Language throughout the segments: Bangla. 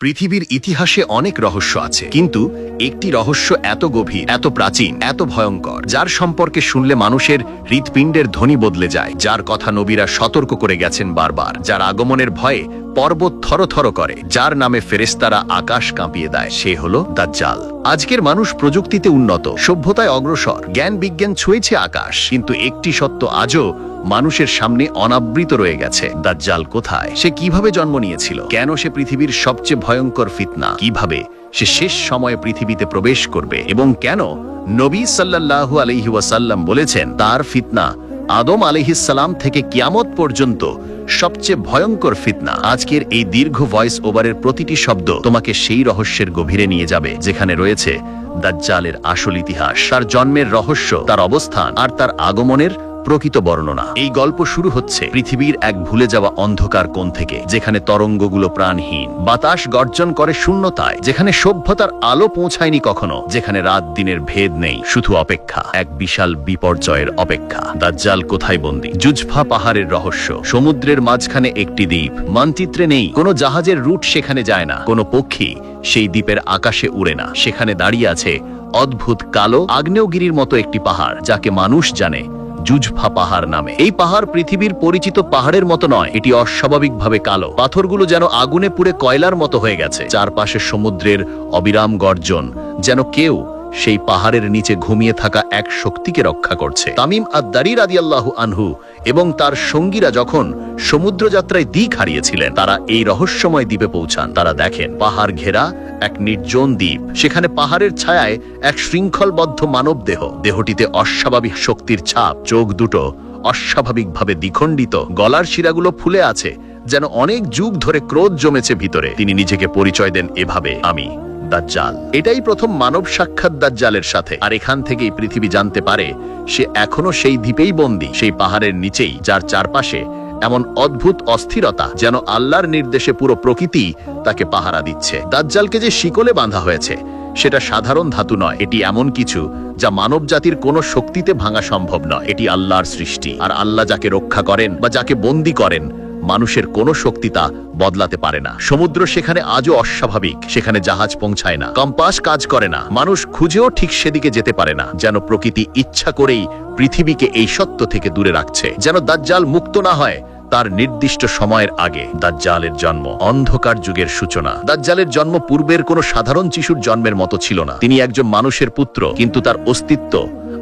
পৃথিবীর ইতিহাসে অনেক রহস্য আছে। কিন্তু একটি রহস্য এত গভীর, এত প্রাচীন, এত ভয়ঙ্কর, যার সম্পর্কে শুনলে মানুষের হৃৎপিণ্ডের ধ্বনি বদলে যায়, যার কথা নবীরা সতর্ক করে গেছেন বারবার, যার আগমনের ভয়ে পর্বত থরথর করে, যার নামে ফেরেস্তারা আকাশ কাঁপিয়ে দেয়। সে হলো দাজ্জাল। আজকের মানুষ প্রযুক্তিতে উন্নত, সভ্যতায় অগ্রসর, জ্ঞান বিজ্ঞান ছুঁয়েছে আকাশ। কিন্তু একটি সত্য আজও মানুষের সামনে অনাবৃত রয়ে গেছে। দাজ্জাল কোথায়? সে কীভাবে জন্ম নিয়েছিল? কেন সে পৃথিবীর সবচেয়ে ভয়ঙ্কর ফিতনা? কীভাবে সে শেষ সময়ে পৃথিবীতে প্রবেশ করবে? এবং কেন নবী সাল্লাল্লাহু আলহি ওয়াসাল্লাম বলেছেন, তার ফিতনা আদম আলহিসাল্লাম থেকে কিয়ামত পর্যন্ত সবচেয়ে ভয়ঙ্কর ফিতনা। আজকের এই দীর্ঘ ভয়েস ওভারের প্রতিটি শব্দ তোমাকে সেই রহস্যের গভীরে নিয়ে যাবে, যেখানে রয়েছে দাজ্জালের আসল ইতিহাস, তার জন্মের রহস্য, তার অবস্থান, আর তার আগমনের প্রকৃত বর্ণনা। এই গল্প শুরু হচ্ছে পৃথিবীর এক ভুলে যাওয়া অন্ধকার কোণ থেকে, যেখানে তরঙ্গগুলো প্রাণহীন। বাতাস গর্জন করে শূন্যতায়, যেখানে সভ্যতার আলো পৌঁছায়নি কখনো, যেখানে রাত দিনের ভেদ নেই, শুধু অপেক্ষা, এক বিশাল বিপর্যয়ের অপেক্ষা। দাজ্জাল কোথায় বন্দী? জুজফা পাহাড়ের রহস্য। সমুদ্রের মাঝখানে একটি দ্বীপ। মানচিত্রে নেই, কোনো জাহাজের রুট সেখানে যায় না। কোনো পক্ষী সেই দ্বীপের আকাশে উড়ে না। সেখানে দাঁড়িয়ে আছে অদ্ভুত কালো আগ্নেয়গিরির মতো একটি পাহাড়, যাকে মানুষ জানে জুজফা পাহাড় নামে। এই পাহাড় পৃথিবীর পরিচিত পাহাড়ের মতো নয়, এটি অস্বাভাবিকভাবে কালো। পাথরগুলো যেন আগুনে পুড়ে কয়লার মতো হয়ে গেছে। চারপাশে সমুদ্রের অবিরাম গর্জন, যেন কেউ সেই পাহাড়ের নিচে ঘুমিয়ে থাকা এক শক্তিকে রক্ষা করছে। তামিম আদারি রাদিয়াল্লাহু আনহু এবং তার সঙ্গীরা যখন সমুদ্র যাত্রায় দিক হারিয়েছিলেন, তারা এই রহস্যময় দ্বীপে পৌঁছান। তারা দেখেন, পাহাড় ঘেরা এক নির্জন দ্বীপ। সেখানে পাহাড়ের ছায়ায় এক শৃঙ্খলবদ্ধ মানব দেহ। দেহটিতে অস্বাভাবিক শক্তির ছাপ, চোখ দুটো অস্বাভাবিকভাবে দ্বিখণ্ডিত। গলার শিরাগুলো ফুলে আছে, যেন অনেক যুগ ধরে ক্রোধ জমেছে ভিতরে। তিনি নিজেকে পরিচয় দেন এভাবে, আমি। দাজ্জাল। এটাই প্রথম মানব সাক্ষাৎ দাজ্জালের সাথে। আর এখান থেকেই পৃথিবী জানতে পারে, সে এখনও সেই দ্বীপেই বন্দী, সেই পাহাড়ের নিচেই, যার চারপাশে এমন অদ্ভুত অস্থিরতা যেন আল্লাহর নির্দেশে পুরো প্রকৃতি তাকে পাহারা দিচ্ছে। দাজ্জালকে যে শিকলে বাঁধা হয়েছে, সেটা সাধারণ ধাতু নয়। এটি এমন কিছু যা মানব জাতির কোনো শক্তিতে ভাঙা সম্ভব নয়। এটি আল্লাহর সৃষ্টি। আর আল্লাহ যাকে রক্ষা করেন বা যাকে বন্দি করেন মানুষের কোনো শক্তি তা বদলাতে পারে না। সমুদ্র সেখানে আজও অস্বাভাবিক, সেখানে জাহাজ পৌঁছায় না। কম্পাস কাজ করে না। মানুষ খুঁজেও ঠিক সেদিকে যেতে পারে না, যেন প্রকৃতি ইচ্ছা করেই পৃথিবীকে এই সত্য থেকে দূরে রাখছে। যেন দাজ্জাল মুক্ত না হয়, তার নির্দিষ্ট সময়ের আগে দাজ্জালের জন্ম। অন্ধকার যুগের সূচনা। দাজ্জালের জন্ম পূর্বের কোনো সাধারণ শিশুর জন্মের মতো ছিল না। তিনি একজন মানুষের পুত্র, কিন্তু তার অস্তিত্ব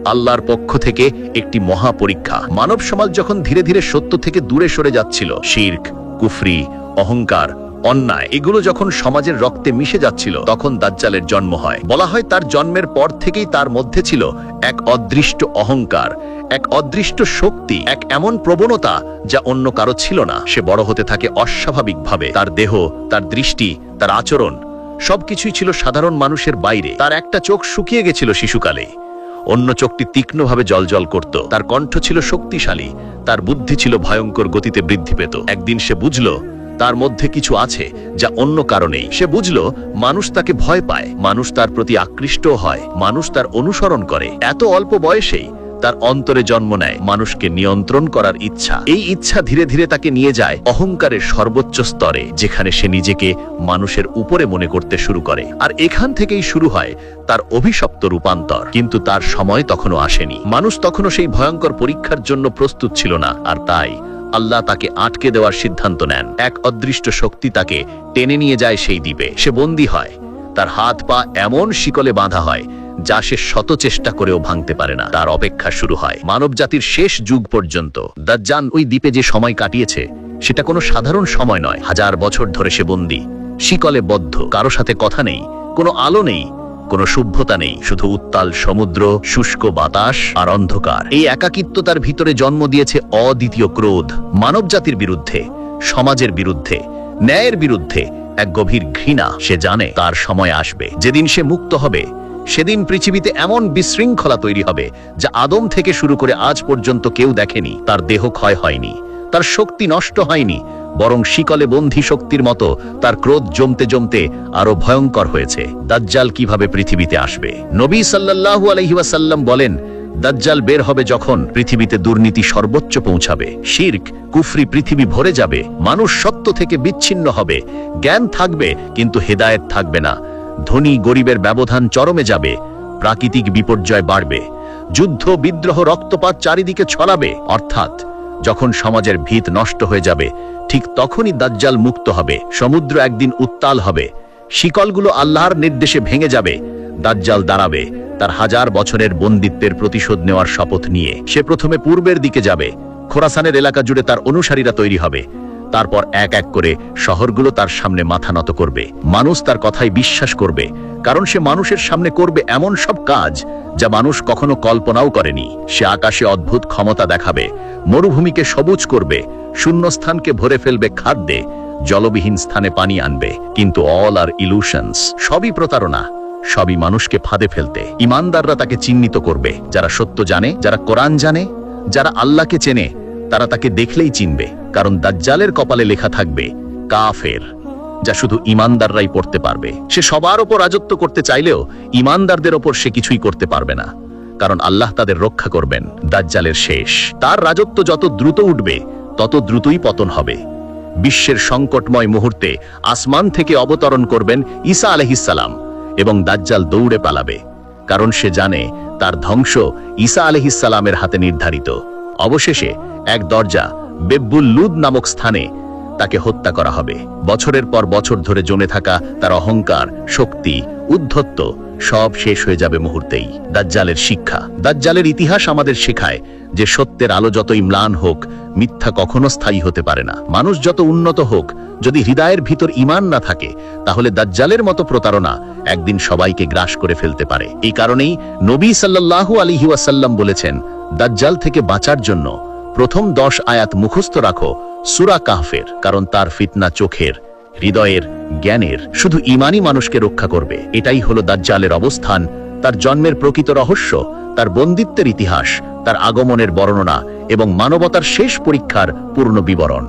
আল্লাহর পক্ষ থেকে একটি মহা পরীক্ষা মানব সমাজ যখন ধীরে ধীরে সত্য থেকে দূরে সরে যাচ্ছিল, শির্ক, কুফরি, অহংকার, অন্যায়, এগুলো যখন সমাজের রক্তে মিশে যাচ্ছিল, তখন দাজ্জালের জন্ম হয়। বলা হয় তার জন্মের পর থেকেই তার মধ্যে ছিল এক অদৃষ্ট অহংকার, এক অদৃষ্ট শক্তি, এক এমন প্রবণতা যা অন্য কারও ছিল না। সে বড় হতে থাকে অস্বাভাবিকভাবে। তার দেহ, তার দৃষ্টি, তার আচরণ, সবকিছুই ছিল সাধারণ মানুষের বাইরে। তার একটা চোখ শুকিয়ে গেছিল শিশুকালে অন্য চোখটি তীক্ষ্ণভাবে জলজল করত। তার কণ্ঠ ছিল শক্তিশালী, তার বুদ্ধি ছিল ভয়ঙ্কর গতিতে বৃদ্ধি পেত। একদিন সে বুঝল, তার মধ্যে কিছু আছে যা অন্য কারণেই। সে বুঝল, মানুষ তাকে ভয় পায়, মানুষ তার প্রতি আকৃষ্ট হয়, মানুষ তার অনুসরণ করে। এত অল্প বয়সেই তার অন্তরে জন্ম নেয়। মানুষকে নিয়ন্ত্রণ করার ইচ্ছা। এই ইচ্ছা ধীরে ধীরে তাকে নিয়ে যায় অহংকারের সর্বোচ্চ স্তরে, যেখানে সে নিজেকে মানুষের উপরে মনে করতে শুরু করে। আর এখান থেকেই শুরু হয় তার অভিশপ্ত রূপান্তর। কিন্তু তার সময় তখনও আসেনি। মানুষ তখনও সেই ভয়ঙ্কর পরীক্ষার জন্য প্রস্তুত ছিল না। আর তাই আল্লাহ তাকে আটকে দেওয়ার সিদ্ধান্ত নেন। এক অদৃষ্ট শক্তি তাকে টেনে নিয়ে যায় সেই দ্বীপে। সে বন্দী হয়। তার হাত পা এমন শিকলে বাঁধা হয় যা সে শত চেষ্টা করেও ভাঙতে পারে না। তার অপেক্ষা শুরু হয় মানব জাতির শেষ যুগ পর্যন্ত। দাজ্জান ওই দ্বীপে যে সময় কাটিয়েছে, সেটা কোনো সাধারণ সময় নয়। হাজার বছর ধরে সে বন্দী, শিকলে বদ্ধ, কারও সাথে কথা নেই, কোনো আলো নেই, কোনো সভ্যতা নেই। শুধু উত্তাল সমুদ্র, শুষ্ক বাতাস আর অন্ধকার। এই একাকিত্ব তার ভিতরে জন্ম দিয়েছে অদ্বিতীয় ক্রোধ। মানব জাতির বিরুদ্ধে, সমাজের বিরুদ্ধে, ন্যায়ের বিরুদ্ধে এক গভীর ঘৃণা সে জানে তার সময় আসবে। যেদিন সে মুক্ত হবে সেদিন পৃথিবীতে এমন বিশৃঙ্খলা তৈরি হবে যা আদম থেকে শুরু করে আজ পর্যন্ত কেউ দেখেনি, তার দেহ ক্ষয় হয়নি, তার শক্তি নষ্ট হয়নি, বরং শিকলে বন্ধি শক্তির মতো তার ক্রোধ জমতে জমতে আরও ভয়ঙ্কর হয়েছে। দাজ্জাল কীভাবে পৃথিবীতে আসবে? নবী সাল্লাল্লাহু আলহিবাসাল্লাম বলেন, দাজ্জাল বের হবে যখন পৃথিবীতে দুর্নীতি সর্বোচ্চ পৌঁছাবে, শির্ক, কুফরি পৃথিবী ভরে যাবে, মানুষ সত্য থেকে বিচ্ছিন্ন হবে, জ্ঞান থাকবে, কিন্তু হেদায়েত থাকবে না ধনী গরিবের ব্যবধান চরমে যাবে, প্রাকৃতিক বিপর্যয় বাড়বে, যুদ্ধ, বিদ্রোহ, রক্তপাত চারিদিকে ছড়াবে, অর্থাৎ যখন সমাজের ভিত নষ্ট হয়ে যাবে, ঠিক তখনই দাজ্জাল মুক্ত হবে, সমুদ্র একদিন উত্তাল হবে, শিকলগুলো আল্লাহর নির্দেশে ভেঙে যাবে, দাজ্জাল দাঁড়াবে তার হাজার বছরের বন্দিত্বের প্রতিশোধ নেওয়ার শপথ নিয়ে। সে প্রথমে পূর্বের দিকে যাবে, খোরাসানের এলাকা জুড়ে তার অনুসারীরা তৈরি হবে তারপর এক এক করে শহরগুলো তার সামনে মাথা নত করবে। মানুষ তার কথাই বিশ্বাস করবে, কারণ সে মানুষের সামনে করবে এমন সব কাজ যা মানুষ কখনো কল্পনাও করেনি। সে আকাশে অদ্ভুত ক্ষমতা দেখাবে, মরুভূমিকে সবুজ করবে, শূন্যস্থানকে ভরে ফেলবে খাদ্যে, জলবিহীন স্থানে পানি আনবে। কিন্তু অল আর ইলুশনস সবই প্রতারণা, সবই মানুষকে ফাঁদে ফেলতে। ইমানদাররা তাকে চিহ্নিত করবে, যারা সত্য জানে, যারা কোরআন জানে, যারা আল্লাহকে চেনে, তারা তাকে দেখলেই চিনবে। কারণ দাজ্জালের কপালে লেখা থাকবে, কাফের, যা শুধু ইমানদাররাই পড়তে পারবে। সে সবার ওপর রাজত্ব করতে চাইলেও ইমানদারদের ওপর সে কিছুই করতে পারবে না। কারণ আল্লাহ তাদের রক্ষা করবেন, দাজ্জালের শেষ। তার রাজত্ব যত দ্রুত উঠবে, তত দ্রুতই পতন হবে। বিশ্বের সংকটময় মুহূর্তে আসমান থেকে অবতরণ করবেন ঈসা আলহিসাল্লাম এবং দাজ্জাল দৌড়ে পালাবে। কারণ সে জানে তার ধ্বংস ঈসা আলহিসাল্লামের হাতে নির্ধারিত। অবশেষে এক দরজা বেব্বুল লুদ নামক স্থানে তাকে হত্যা করা হবে। বছরের পর বছর ধরে জমে থাকা তার অহংকার, শক্তি, উদ্ধত্ত সব শেষ হয়ে যাবে মুহূর্তেই। দাজ্জালের শিক্ষা। দাজ্জালের ইতিহাস আমাদের শেখায় যে সত্যের আলো যতই ম্লান হোক, মিথ্যা কখনো স্থায়ী হতে পারে না। মানুষ যত উন্নত হোক, যদি হৃদয়ের ভিতর ইমান না থাকে, তাহলে দাজ্জালের মতো প্রতারণা একদিন সবাইকে গ্রাস করে ফেলতে পারে। এই কারণেই নবী সাল্লাল্লাহু আলাইহি ওয়াসাল্লাম বলেছেন, দাজ্জাল থেকে বাঁচার জন্য প্রথম দশ আয়াত মুখস্থ রাখো, সুরা কাহফের, কারণ তার ফিতনা চোখের, হৃদয়ের, জ্ঞানের, শুধু ইমানই মানুষকে রক্ষা করবে। এটাই হলো দাজ্জালের অবস্থান, তার জন্মের প্রকৃত রহস্য, তার বন্দিত্বের ইতিহাস, তার আগমনের বর্ণনা এবং মানবতার শেষ পরীক্ষার পূর্ণ বিবরণ।